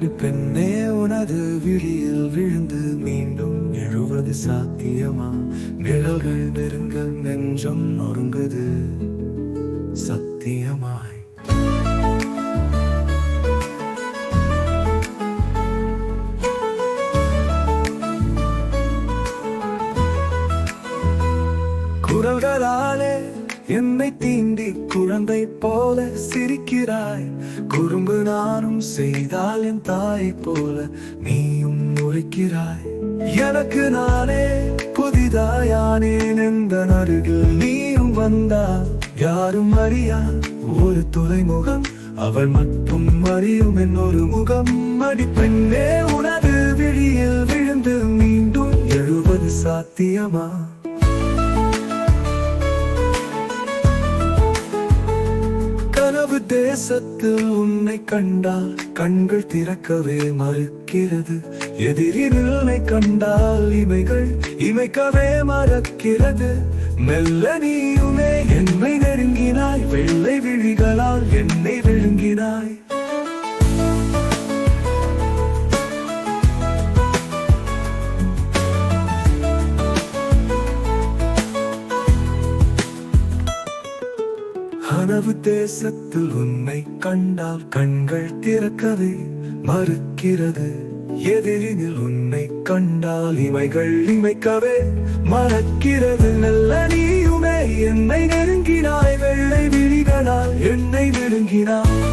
அடி பெண்ணே உனது விழியில் விழுந்து மீண்டும் எழுவது சாத்தியமா? நிழல்கள் நெருங்க நெஞ்சம் நொறுங்குது சத்தியமாய். குரல்களாலே என்னை தீண்டி குழந்தை போல சிரிக்கிறாய். குறும்பு நானும் செய்தால் என் தாய் போல நீயும் முறைக்கிறாய். எனக்கு நானே புதிதாயானேன் எந்த நருகில் நீயும் வந்தால் யாரும் அறியா. ஒரு துறைமுகம் அவள் மட்டும் அறியும் என் ஒரு முகம். அடிப்பெண்ணே உனது விழியில் விழுந்து மீண்டும் எழுவது சாத்தியமா? தேசத்தில் உன்னை கண்டால் கண்கள் திறக்கவே மறுக்கிறது. எதிரில் கண்டால் இமைகள் இமைக்கவே மறக்கிறது. மெல்ல நீயுமே என்னை நெருங்கினாய் வெள்ளை விழிகளால் என்னை கனவு தேசத்தில் உன்னை கண்டால் கண்கள் திறக்கவே மறுக்கிறது. எதிரினில் உன்னை கண்டால் இமைகள் இமைக்கவே மறக்கிறது. நல்ல நீயுமே என்னை நெருங்கினாய் வெள்ளை விழிகளால் என்னை நெருங்கினாய்